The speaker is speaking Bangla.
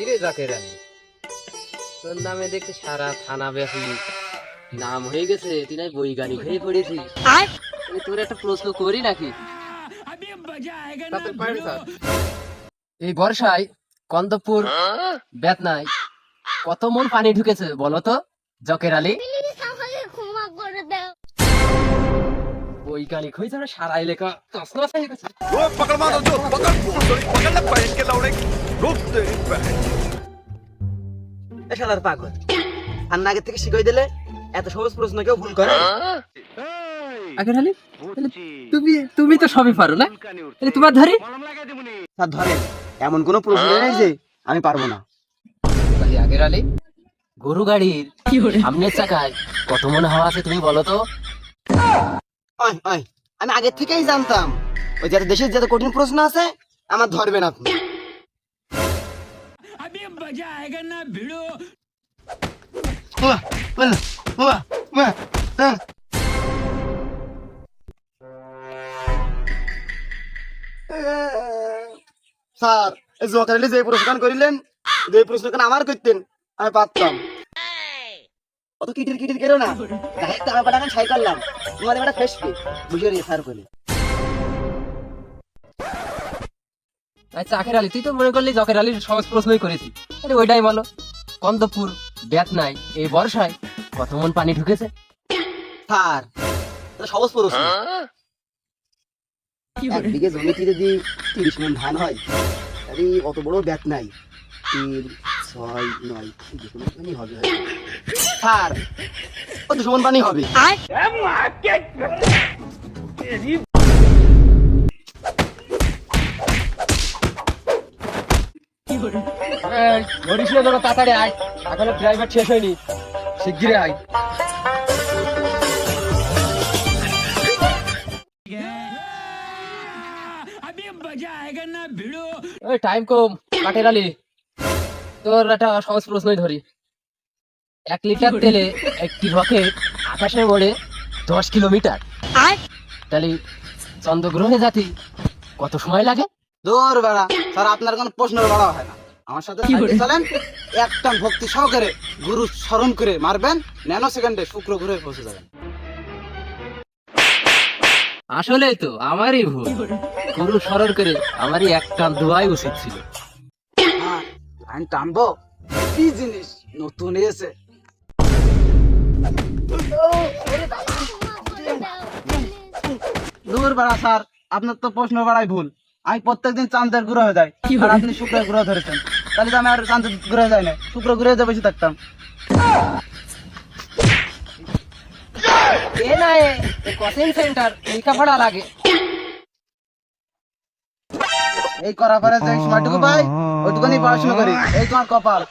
কিরে যাকে রানী তোর নামে দেখছি সারা থানা ব্যাপী নাম হয়ে গেছে তুই নাই বৈজ্ঞানিক হয়ে পড়েছি। তোর একটা প্রশ্ন করি নাকি? এই বর্ষায় কন্দপুর বেতনায় কত মন পানি ঢুকেছে বলো তো জকের আলী? ওই গালি খই যারা সারা এলাকা তসনস হয়ে पकड ও পকড় पकड তো পকড় পুরি পকড় না পেন কে লাউড়ে রুক দে এ শালার পাগল আর আগে থেকে শিখাই দিলে এত সহজ প্রশ্ন কেউ ভুল করে? আগের হালি? তুমি তুমি তো সবই পারো না? তাহলে তোমার ধরে? স্যার ধরে এমন কোনো প্রশ্ন হ্যাঁ। নেই যে আমি পারব না। তাহলে আগের হালি গরু গাড়ির সামনের চাকায় কত মনে হওয়া আছে তুমি বলো তো? ওই, ওই, আমি আগের থেকেই জানতাম। ওই যাতে দেশের যত কঠিন প্রশ্ন আছে আমার ধরবেন আপনি। হ্যাঁ। স্যার এই জকালি যে প্রশ্ন করিলেন যে প্রশ্ন আমার করতেন আমি পারতাম। অত কিটির কিটির কেরো না? ডাইরেক্ট আমার পাঠান ছাই করলাম। তোমার এবার ফেসবে বুঝে রে স্যার বলে আচ্ছা আখের আলী তুই তো মনে করলি জকের আলীর সহজ প্রশ্নই করেছি। আরে ওইটাই বলো কন্দপুর বেতনায় এই বর্ষায় কত মন পানি ঢুকেছে? স্যার সহজ প্রশ্ন। এক বিঘে জমিতে যদি তিরিশ মন ধান হয় তাহলে অত বড় ব্যাট নাই তিন ছয় নয় যে হবে। হয়তো। স্যার। কত সমান পানি হবে তাড়াতাড়ি আয়। এখনও ড্রাইভার শেষ হয়নি। শিগগিরই আয়। টাইম কম। কাটের আলী। তোর একটা সহজ প্রশ্নই ধরি। এক লিটার তেলে একটি রকেট আকাশে ওড়ে দশ কিলোমিটার। তাহলে চন্দ্রগ্রহে জাতি কত সময় লাগে? দূর বেড়া স্যার আপনার কোনো প্রশ্নের বড় হয় না। আমার সাথে চলেন একটা ভক্তি সহকারে গুরু স্মরণ করে মারবেন ন্যানো সেকেন্ডে শুক্র ঘুরে পৌঁছে যাবেন। আসলে তো আমারই ভুল। গুরু স্মরণ করে আমারই একটা দোয়াই উচিত ছিল। হ্যাঁ, লাইন টানবো? কি জিনিস নতুন এসে দূর বেড়া স্যার। আপনার তো প্রশ্ন বাড়াই ভুল। আমি প্রত্যেকদিন চাঁদের গ্রহ হয়ে যাই। আর আপনি শুক্রের গ্রহ ধরেছেন। তাহলে তো আমি আর চাঁদের গ্রহ যাই না। শুক্র গ্রহে যে বসে থাকতাম। এ না এ কোচিং সেন্টার লেখাপড়া লাগে। এই করা পরে যে সময়টুকু পাই ওইটুকুনি পড়াশোনা করি। এই তোমার কপাল।